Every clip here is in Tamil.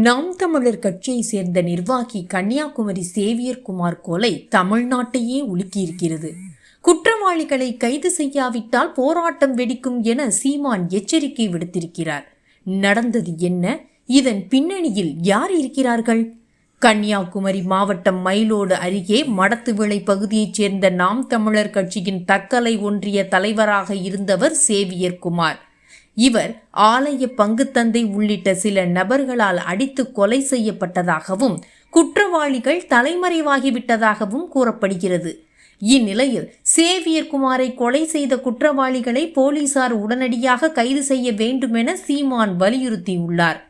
நாம் தமிழர் கட்சியை சேர்ந்த நிர்வாகி கன்னியாகுமரி சேவியர் குமார் கொலை தமிழ்நாட்டையே உலுக்கியிருக்கிறது. குற்றவாளிகளை கைது செய்யாவிட்டால் போராட்டம் வெடிக்கும் என சீமான் எச்சரிக்கை விடுத்திருக்கிறார். நடந்தது என்ன? இதன் பின்னணியில் யார் இருக்கிறார்கள்? கன்னியாகுமரி மாவட்டம் மயிலோடு அருகே மடத்துவிளை பகுதியைச் சேர்ந்த நாம் தமிழர் கட்சியின் தக்கலை ஒன்றிய தலைவராக இருந்தவர் சேவியர் குமார். இவர் ஆலய பங்குத்தந்தை உள்ளிட்ட சில நபர்களால் அடித்து கொலை செய்யப்பட்டதாகவும் குற்றவாளிகள் தலைமறைவாகிவிட்டதாகவும் கூறப்படுகிறது. இந்நிலையில் சேவியர் குமாரை கொலை செய்த குற்றவாளிகளை போலீசார் உடனடியாக கைது செய்ய வேண்டுமென சீமான் வலியுறுத்தியுள்ளார்.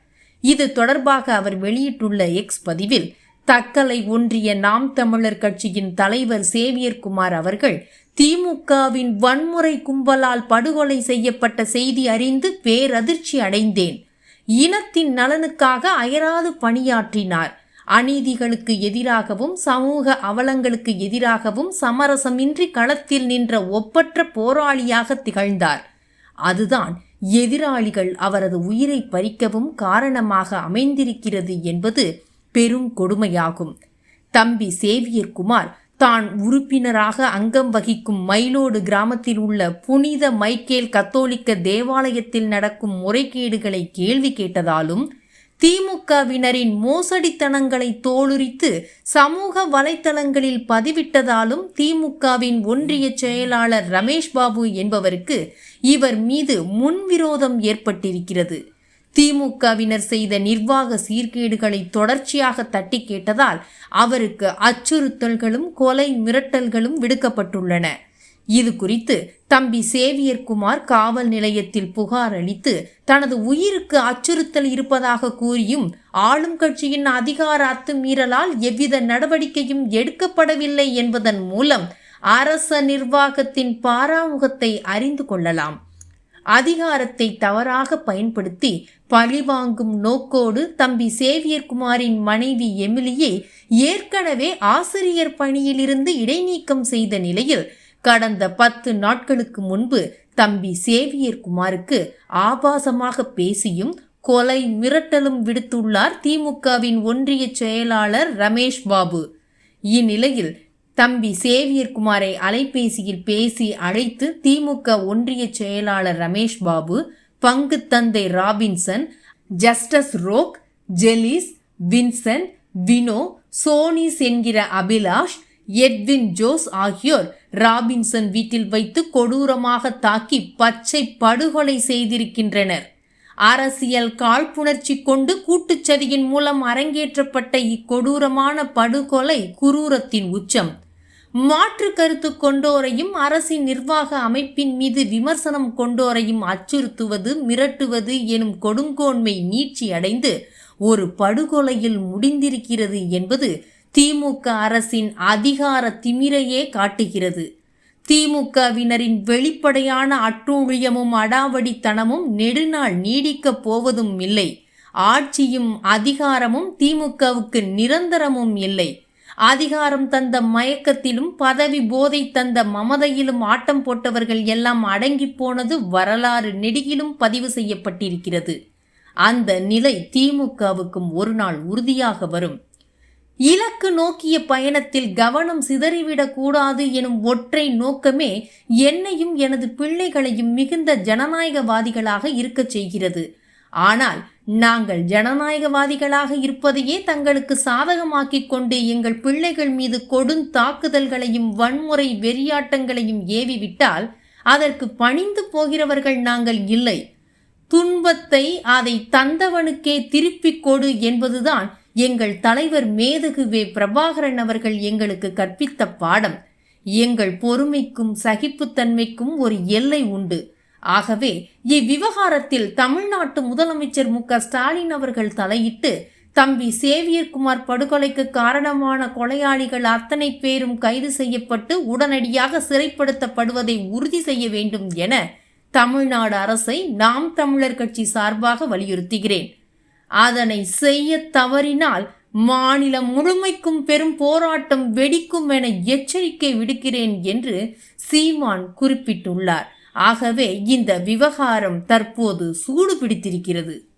இது தொடர்பாக அவர் வெளியிட்டுள்ள எக்ஸ் பதிவில் தக்கலை ஒன்றிய நாம் தமிழர் கட்சியின் தலைவர் சேவியர் குமார் அவர்கள் திமுகவின் வன்முறை கும்பலால் படுகொலை செய்யப்பட்ட செய்தி அறிந்து பேரதிர்ச்சி அடைந்தேன். இனத்தின் நலனுக்காக அயராது பணியாற்றினார். அநீதிகளுக்கு எதிராகவும் சமூக அவலங்களுக்கு எதிராகவும் சமரசமின்றி களத்தில் நின்ற ஒப்பற்ற போராளியாக திகழ்ந்தார். அதுதான் எதிராளிகள் அவரது உயிரை பறிக்கவும் காரணமாக அமைந்திருக்கிறது என்பது பெரும் கொடுமையாகும். தம்பி சேவியர் குமார் தான் உறுப்பினராக அங்கம் வகிக்கும் மயிலோடு கிராமத்தில் உள்ள புனித மைக்கேல் கத்தோலிக்க தேவாலயத்தில் நடக்கும் முறைகேடுகளை கேள்வி கேட்டதாலும் திமுகவினரின் மோசடித்தனங்களை தோலுரித்து சமூக வலைத்தளங்களில் பதிவிட்டதாலும் திமுகவின் ஒன்றிய செயலாளர் ரமேஷ் பாபு என்பவருக்கு இவர் மீது முன்விரோதம் ஏற்பட்டிருக்கிறது. திமுகவினர் செய்த நிர்வாக சீர்கேடுகளை தொடர்ச்சியாக தட்டி கேட்டதால் அவருக்கு அச்சுறுத்தல்களும் கொலை மிரட்டல்களும் விடுக்கப்பட்டுள்ளன. இது குறித்து தம்பி சேவியர்குமார் காவல் நிலையத்தில் புகார் அளித்து தனது உயிருக்கு அச்சுறுத்தல் இருப்பதாக கூறியும் ஆளும் கட்சியின் அதிகார அத்துமீறலால் எவ்வித நடவடிக்கையும் எடுக்கப்படவில்லை என்பதன் மூலம் அரச நிர்வாகத்தின் பாராமுகத்தை அறிந்து கொள்ளலாம். அதிகாரத்தை தவறாக பயன்படுத்தி பழிவாங்கும் நோக்கோடு தம்பி சேவியர் குமாரின் மனைவி எமிலியை ஏற்கனவே ஆசிரியர் பணியிலிருந்து இடைநீக்கம் செய்த நிலையில் கடந்த பத்து நாட்களுக்கு முன்பு தம்பி சேவியர் குமாருக்கு ஆபாசமாக பேசியும் கொலை மிரட்டலும் விடுத்துள்ளார் திமுகவின் ஒன்றிய செயலாளர் ரமேஷ் பாபு. இந்நிலையில் தம்பி சேவியர் குமாரை அலைபேசியில் பேசி அழைத்து திமுக ஒன்றிய செயலாளர் ரமேஷ் பாபு பங்கு தந்தை Robinson Justus Rock Jelis Vincent Vino Sonis என்கிற அபிலாஷ் எட்வின் ஜோஸ் ஆகியோர் ராபின்சன் வீட்டில் வைத்து கொடூரமாக தாக்கி பச்சை படுகொலை செய்திருக்கின்றனர். அரசியல் காழ்ப்புணர்ச்சி கொண்டு கூட்டுச்சதியின் மூலம் அரங்கேற்றப்பட்ட இக்கொடூரமான படுகொலை குரூரத்தின் உச்சம். மாற்று கருத்து கொண்டோரையும் அரசின் நிர்வாக அமைப்பின் மீது விமர்சனம் கொண்டோரையும் அச்சுறுத்துவது மிரட்டுவது எனும் கொடுங்கோன்மை நீட்சி அடைந்து ஒரு படுகொலையில் முடிந்திருக்கிறது என்பது திமுக அரசின் அதிகார திமிரையே காட்டுகிறது. திமுகவினரின் வெளிப்படையான அட்டூழியமும் அடாவடித்தனமும் நெடுநாள் நீடிக்கப் போவதும் இல்லை. ஆட்சியும் அதிகாரமும் திமுகவுக்கு நிரந்தரமும் இல்லை. அதிகாரம் தந்த மயக்கத்திலும் பதவி போதை தந்த மமதையிலும் ஆட்டம் போட்டவர்கள் எல்லாம் அடங்கி போனது வரலாறு நெடுகிலும் பதிவு செய்யப்பட்டிருக்கிறது. அந்த நிலை திமுகவுக்கும் ஒரு நாள் உறுதியாக வரும். இலக்கு நோக்கிய பயணத்தில் கவனம் சிதறிவிடக் கூடாது எனும் ஒற்றை நோக்கமே என்னையும் எனது பிள்ளைகளையும் மிகுந்த ஜனநாயகவாதிகளாக இருக்கச் செய்கிறது. ஆனால் நாங்கள் ஜனநாயகவாதிகளாக இருப்பதையே தங்களுக்கு சாதகமாக்கிக் கொண்டு எங்கள் பிள்ளைகள் மீது கொடும் தாக்குதல்களையும் வன்முறை வெறியாட்டங்களையும் ஏவிவிட்டால் அதற்கு பணிந்து போகிறவர்கள் நாங்கள் இல்லை. துன்பத்தை அதை தந்தவனுக்கே திருப்பிக் கொடு என்பதுதான் எங்கள் தலைவர் மேதகு வே பிரபாகரன் அவர்கள் எங்களுக்கு கற்பித்த பாடம். எங்கள் பொறுமைக்கும் சகிப்புத்தன்மைக்கும் ஒரு எல்லை உண்டு. ஆகவே இவ்விவகாரத்தில் தமிழ்நாட்டு முதலமைச்சர் மு ஸ்டாலின் அவர்கள் தலையிட்டு தம்பி சேவியர்குமார் படுகொலைக்கு காரணமான கொலையாளிகள் அத்தனை பேரும் கைது செய்யப்பட்டு உடனடியாக சிறைப்படுத்தப்படுவதை உறுதி செய்ய வேண்டும் என தமிழ்நாடு அரசை நாம் தமிழர் கட்சி சார்பாக வலியுறுத்துகிறேன். அதனை செய்ய தவறினால் மாநிலம் முழுமைக்கும் பெரும் போராட்டம் வெடிக்கும் என எச்சரிக்கை விடுக்கிறேன் என்று சீமான் குறிப்பிட்டுள்ளார். ஆகவே இந்த விவகாரம் தற்போது சூடு பிடித்திருக்கிறது